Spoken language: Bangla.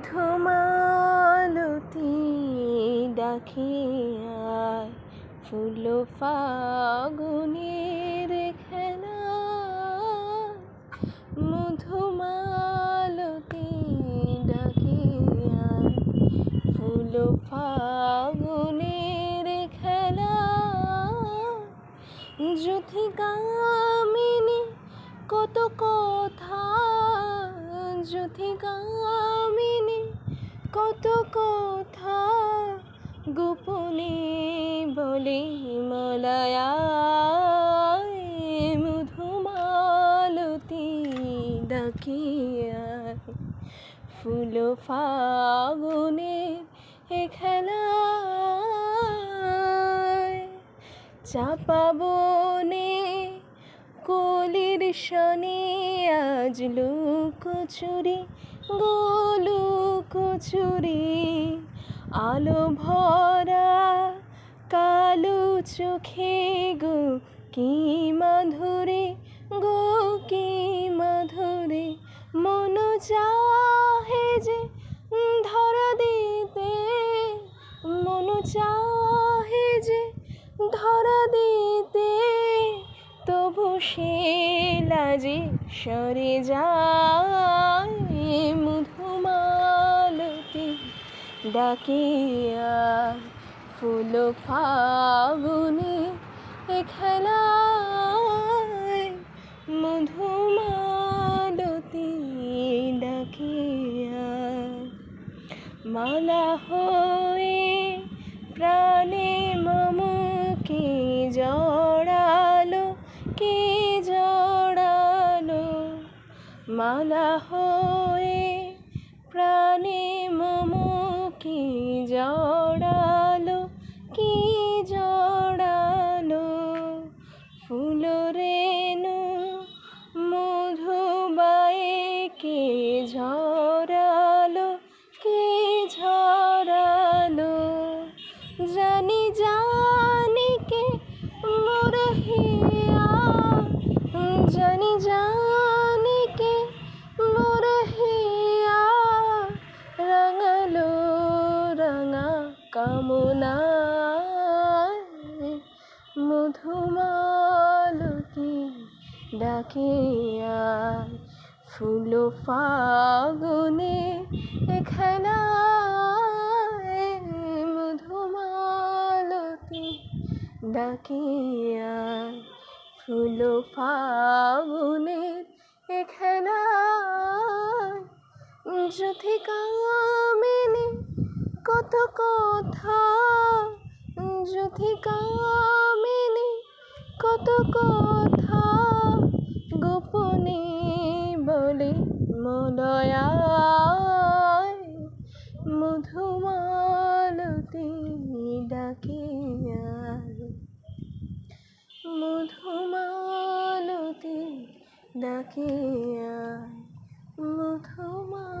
মধুমালতি ডাকে আয় ফুল ফাগুনের খেলা। মধুমালতি ডাকে আয় ফুল ফাগুনের খেলা। যুথি কামিনী কত কত কথা গোপনে বলে মলায়ায় মধুমালতি ডাকিয়া ফুল ফাগুনের এ খেলায় চাপা বনে কলির শনি আজ লুকোচুরি গোলুকোচুরি আলো ভরা কালো চোখে গো, কি মাধুরে গো, কি মাধুরে। মন চাহে যে ধরা দিতে, মন চাহে যে ধরা দিতে। তবু সে লাজে সরে যায় ডাকিয়া ফুল ফাগুনে খেলায় মধুমালতি ডাকিয়া। মালা হয়ে প্রাণে মম কি জড়ালো কি জড়ালো? মালা হয়ে প্রাণে জড়ালো কি জড়ালো? ফুল ডাকিয়া ফুল ফাগুনে খেলায় মধুমালতি ডাকিয়া ফুল ফাগুনে খেলায় যুথি কামিনী কত কথা যুথি কামিনী কত কথা মধুমালতি ডাকিয়া মধুমালতি